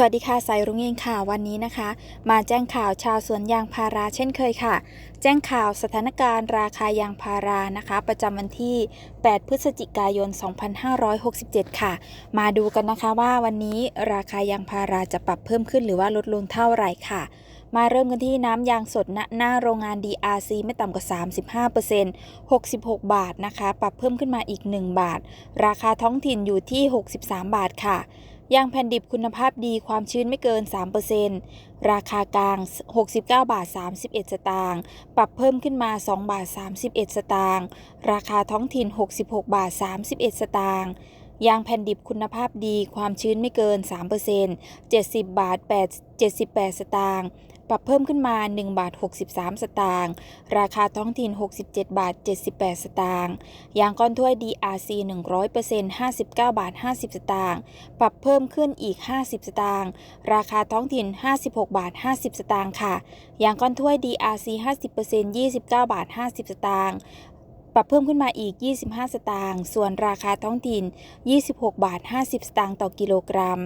สวัสดีค่ะสายรุ้งเองค่ะวันนี้นะคะ มาแจ้งข่าวชาวสวนยางพาราเช่นเคยค่ะ แจ้งข่าวสถานการณ์ราคายางพารานะคะ ประจำวันที่ 8 พฤศจิกายน 2567 ค่ะ มาดูกันนะคะว่าวันนี้ราคายางพาราจะปรับเพิ่มขึ้นหรือว่าลดลงเท่าไหร่ค่ะ มาเริ่มกันที่น้ำยางสดณหน้าโรงงาน DRC ไม่ต่ำกว่า 35% 66 บาทนะคะ ปรับเพิ่มขึ้นมาอีก 1 บาท ราคาท้องถิ่นอยู่ที่ 63 บาทค่ะ ยางแผ่นดิบคุณภาพดีความชื้นไม่เกิน 3%ราคากลาง 69 บาท 31 สตางค์ปรับเพิ่มขึ้นมา 2 บาท 31 สตางค์ราคาท้องถิ่น 66 บาท 31 สตางค์ยางแผ่นดิบคุณภาพดีความชื้นไม่เกิน 3% 70 บาท 8 78 สตางค์ ปรับเพิ่มขึ้นมา 1 บาท 63 สตางค์ ราคาท้องถิ่น 67 บาท 78 สตางค์ ยางก้อนถ้วย DRC 100% 59 บาท 50 สตางค์ ปรับเพิ่มขึ้นอีก 50 สตางค์ ราคาท้องถิ่น 56 บาท 50 สตางค์ค่ะ ยางก้อนถ้วย DRC 50% 29 บาท 50 สตางค์ ปรับเพิ่มขึ้นมาอีก 25 สตางค์ส่วนราคาท้องถิ่น 26 บาท 50 สตางค์ต่อกิโลกรัม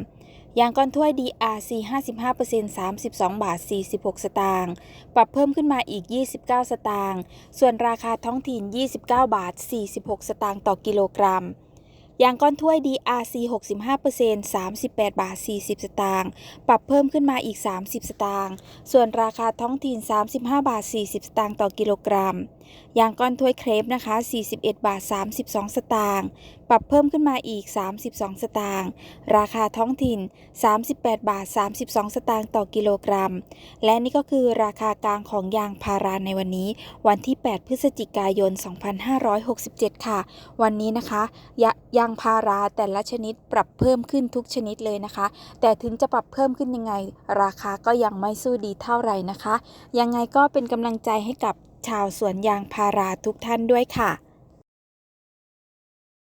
ยางก้อนถ้วย DRC 55% 32 บาท 46 สตางค์ ปรับเพิ่มขึ้นมาอีก 29 สตางค์ ส่วนราคาท้องถิ่น 29 บาท 46 สตางค์ต่อกิโลกรัม ยางก้อนถ้วย DRC 65% 38 บาท 40 สตางค์ ปรับเพิ่มขึ้นมาอีก 30 สตางค์ ส่วนราคาท้องถิ่น 35 บาท 40 สตางค์ต่อกิโลกรัมยางก้อนถ้วยเครปนะคะ 41 บาท 32 สตางค์ ปรับเพิ่มขึ้นมาอีก 32 สตางค์ ราคาท้องถิ่น 38 บาท 32 สตางค์ต่อกิโลกรัม และนี่ก็คือราคากลางของยางพาราในวันนี้ วันที่ 8 พฤศจิกายน 2567 ค่ะ วันนี้นะคะยายางพาราแต่ละชนิดปรับเพิ่มขึ้นทุกชนิดเลยนะคะ แต่ถึงจะปรับเพิ่มขึ้นยังไง ราคาก็ยังไม่สู้ดีเท่าไหร่นะคะ ยังไงก็เป็นกำลังใจให้กับ ชาวสวนยางพาราทุกท่านด้วยค่ะ